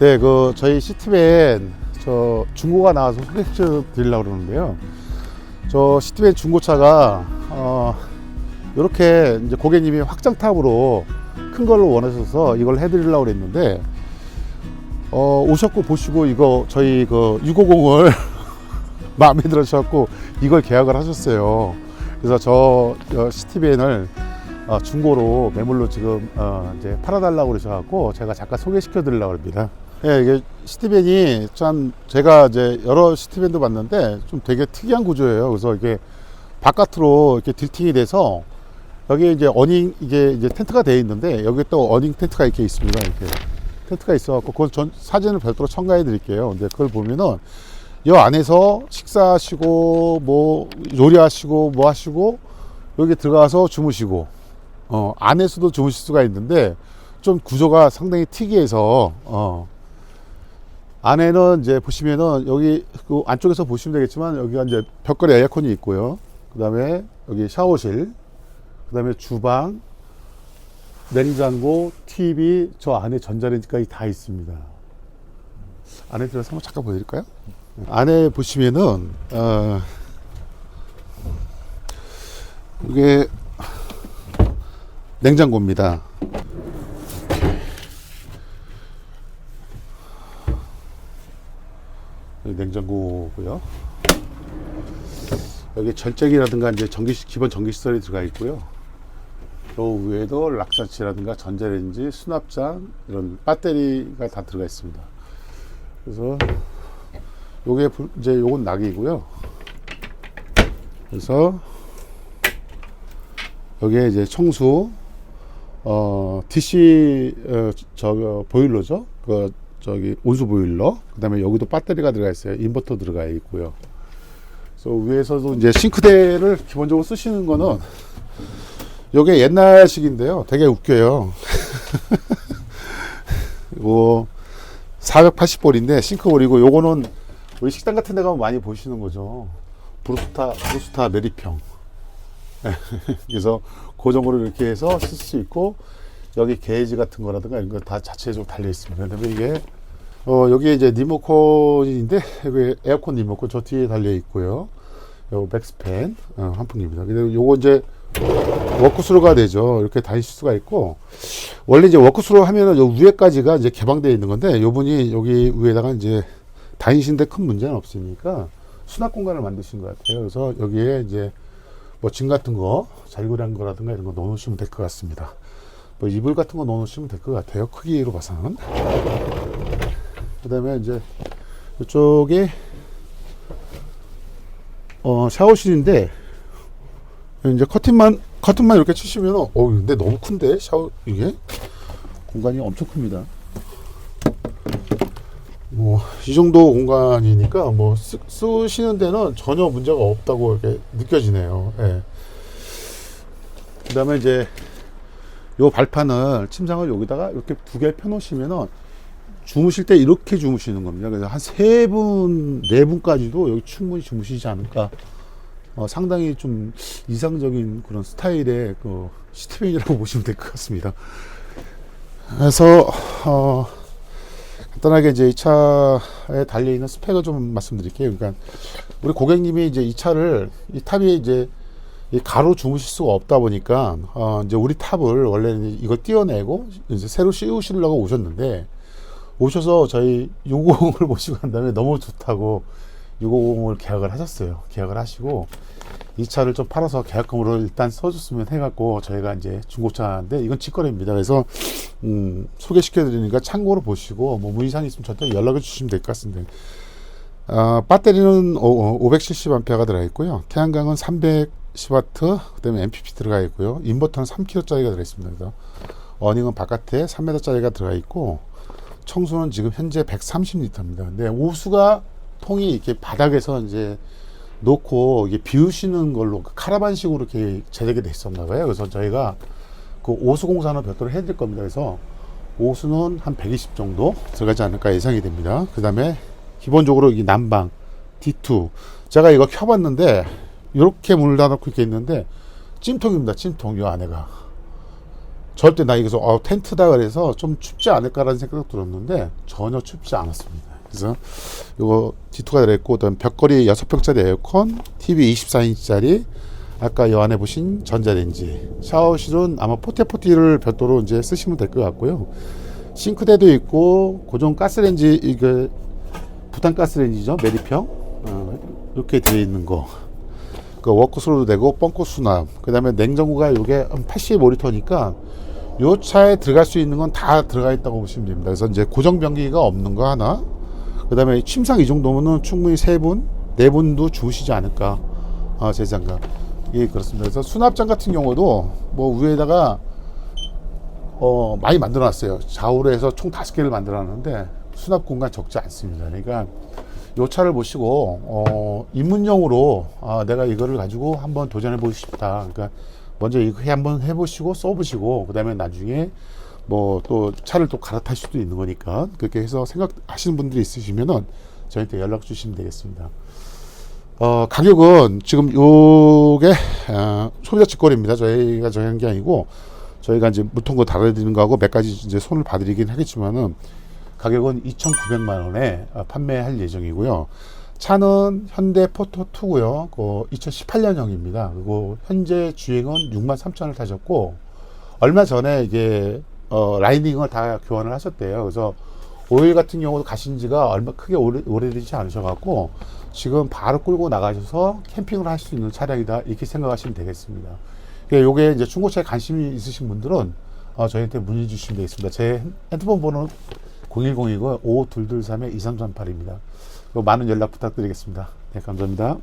네, 그 저희 시티밴 저 중고가 나와서 소개시켜 드리려고 그러는데요. 저 시티밴 중고차가 어 이렇게 이제 고객님이 확장 탑으로 큰 걸로 원하셔서 이걸 해드리려고 그랬는데 어 오셨고 보시고 이거 저희 그 650을 마음에 들으셔갖고 이걸 계약을 하셨어요. 그래서 저 어, 시티밴을 어, 중고로 매물로 지금 어, 이제 팔아달라고 그러셔갖고 제가 잠깐 소개시켜 드리려고 합니다. 예, 이게 시티밴이 참 제가 이제 여러 시티밴도 봤는데 좀 되게 특이한 구조예요. 그래서 이게 바깥으로 이렇게 딜팅이 돼서 여기 이제 어닝 이게 이제 텐트가 되어 있는데 여기 또 어닝 텐트가 이렇게 있습니다. 이렇게 텐트가 있어갖고 그건 전 사진을 별도로 첨가해 드릴게요. 근데 그걸 보면은 이 안에서 식사하시고 뭐 요리하시고 뭐 하시고 여기 들어가서 주무시고 어 안에서도 주무실 수가 있는데 좀 구조가 상당히 특이해서 어 안에는 이제 보시면은 여기 그 안쪽에서 보시면 되겠지만 여기가 이제 벽걸이 에어컨이 있고요. 그 다음에 여기 샤워실, 그 다음에 주방, 냉장고, TV, 저 안에 전자레인지까지 다 있습니다. 안에 들어서 한번 잠깐 보여드릴까요? 안에 보시면은 어, 이게 냉장고입니다. 여기 냉장고고요. 여기 절제기라든가 이제 전기 기본 전기 시설이 들어가 있고요. 저 위에도 락자치라든가 전자레인지, 수납장 이런 배터리가 다 들어가 있습니다. 그래서 요게 불- 이제 요건 낙이고요. 그래서 여기에 이제 청수 어 DC 어, 저 보일러죠. 그 저기 온수 보일러. 그다음에 여기도 배터리가 들어가 있어요. 인버터 들어가 있고요. 그래서 위에서도 이제 싱크대를 기본적으로 쓰시는 거는 요게 옛날식인데요. 되게 웃겨요. 뭐 480볼인데 싱크볼이고 요거는 우리 식당 같은 데 가면 많이 보시는 거죠. 브루스타 브루스타 메리평. 그래서 고정으로 이렇게 해서 쓸 수 있고 여기 게이지 같은 거라든가 이런 거 다 자체적으로 달려 있습니다. 그다음에 이게 어 여기 이제 리모컨인데 에어컨 리모컨 저 뒤에 달려 있고요. 요 맥스팬 어, 환풍기입니다. 근데 요거 이제 워크스루가 되죠. 이렇게 다니실 수가 있고 원래 이제 워크스루 하면은 요 위에까지가 이제 개방되어 있는 건데 요분이 여기 위에다가 이제 다니시는데 큰 문제는 없으니까 수납 공간을 만드신 것 같아요. 그래서 여기에 이제 뭐 짐 같은 거, 잘구리한 거라든가 이런 거 넣어놓으시면 될 것 같습니다. 뭐 이불 같은 거 넣어놓으시면 될 것 같아요. 크기로 봐서는. 그 다음에 이제 이쪽에 어, 샤워실인데 이제 커튼만 커튼만 이렇게 치시면 어 근데 너무 큰데 샤워 이게 공간이 엄청 큽니다. 뭐 이 정도 공간이니까 뭐 쓰, 쓰시는 데는 전혀 문제가 없다고 이렇게 느껴지네요. 예. 그다음에 이제 요 발판을 침상을 여기다가 이렇게 두 개 펴놓으시면은 주무실 때 이렇게 주무시는 겁니다. 그래서 한 세 분, 네 분까지도 여기 충분히 주무시지 않을까. 어, 상당히 좀 이상적인 그런 스타일의 그 시티밴이라고 보시면 될 것 같습니다. 그래서 어, 간단하게 이제 이 차에 달려 있는 스펙을 좀 말씀드릴게요. 그러니까 우리 고객님이 이제 이 차를 이 탑이 이제 이 가로 주무실 수가 없다 보니까 어, 이제 우리 탑을 원래는 이거 띄어내고 이제 새로 씌우시려고 오셨는데 오셔서 저희 650을 모시고 간 다음에 너무 좋다고 650을 계약을 하셨어요. 계약을 하시고 이 차를 좀 팔아서 계약금으로 일단 써줬으면 해갖고 저희가 이제 중고차인데 이건 직거래입니다. 그래서 음, 소개시켜 드리니까 참고로 보시고 뭐 문의사항 있으면 저한테 연락을 주시면 될 것 같습니다. 어, 배터리는 570A가 들어가 있고요. 태양광은 310W, 그다음에 MPP 들어가 있고요. 인버터는 3kg짜리가 들어 있습니다. 그래서 어닝은 바깥에 3m짜리가 들어가 있고 청소는 지금 현재 130리터입니다. 근데 오수가 통이 이렇게 바닥에서 이제 놓고 이게 비우시는 걸로 그 카라반식으로 이렇게 제작이 돼 있었나 봐요. 그래서 저희가 그 오수 공사는 별도로 해드릴 겁니다. 그래서 오수는 한 120 정도 들어가지 않을까 예상이 됩니다. 그 다음에 기본적으로 이 난방 D2 제가 이거 켜봤는데 이렇게 문을 닫아놓고 이렇게 있는데 찜통입니다. 찜통 이 안에가 절대 나 이거서 어, 텐트다 그래서 좀 춥지 않을까라는 생각 들었는데 전혀 춥지 않았습니다. 그래서 요거 D2가 들어있고 벽걸이 6평짜리 에어컨, TV 24인치짜리 아까 여 안에 보신 전자레인지 샤워실은 아마 포테포티를 별도로 이제 쓰시면 될 것 같고요. 싱크대도 있고 고정 가스레인지 이게 부탄 가스레인지죠 메리평 어, 이렇게 되어 있는 거. 그 워크스로도 되고 뻥커 수납. 그 다음에 냉장고가 요게 85리터니까 요 차에 들어갈 수 있는 건 다 들어가 있다고 보시면 됩니다. 그래서 이제 고정 변기가 없는 거 하나. 그 다음에 침상 이 정도면은 충분히 세 분, 네 분도 주무시지 않을까. 아, 제 생각. 예, 그렇습니다. 그래서 수납장 같은 경우도 뭐 위에다가 어, 많이 만들어 놨어요. 좌우로 해서 총 다섯 개를 만들어 놨는데 수납 공간 적지 않습니다. 그러니까 요 차를 보시고 어, 입문용으로 아, 내가 이거를 가지고 한번 도전해 보고 싶다. 그러니까 먼저 이거 해- 한번 해보시고 써보시고 그 다음에 나중에 뭐 또 차를 또 갈아탈 수도 있는 거니까 그렇게 해서 생각하시는 분들이 있으시면은 저희한테 연락 주시면 되겠습니다. 어, 가격은 지금 요게 어, 소비자 직거래입니다. 저희가 정한 게 아니고 저희가 이제 물통거 달아드리는 거하고 몇 가지 이제 손을 봐드리긴 하겠지만은 가격은 2,900만 원에 어, 판매할 예정이고요. 차는 현대 포토 2고요. 그 2018년형입니다. 그리고 현재 주행은 6만 3천 을 타셨고 얼마 전에 이게 어, 라이닝을 다 교환을 하셨대요. 그래서 오일 같은 경우도 가신 지가 얼마 크게 오래, 오래되지 않으셔갖고 지금 바로 끌고 나가셔서 캠핑을 할 수 있는 차량이다 이렇게 생각하시면 되겠습니다. 예, 요게 이제 중고차에 관심이 있으신 분들은 어, 저희한테 문의 주시면 되겠습니다. 제 핸드폰 번호는 010이고 5223-2338입니다. 많은 연락 부탁드리겠습니다. 네, 감사합니다.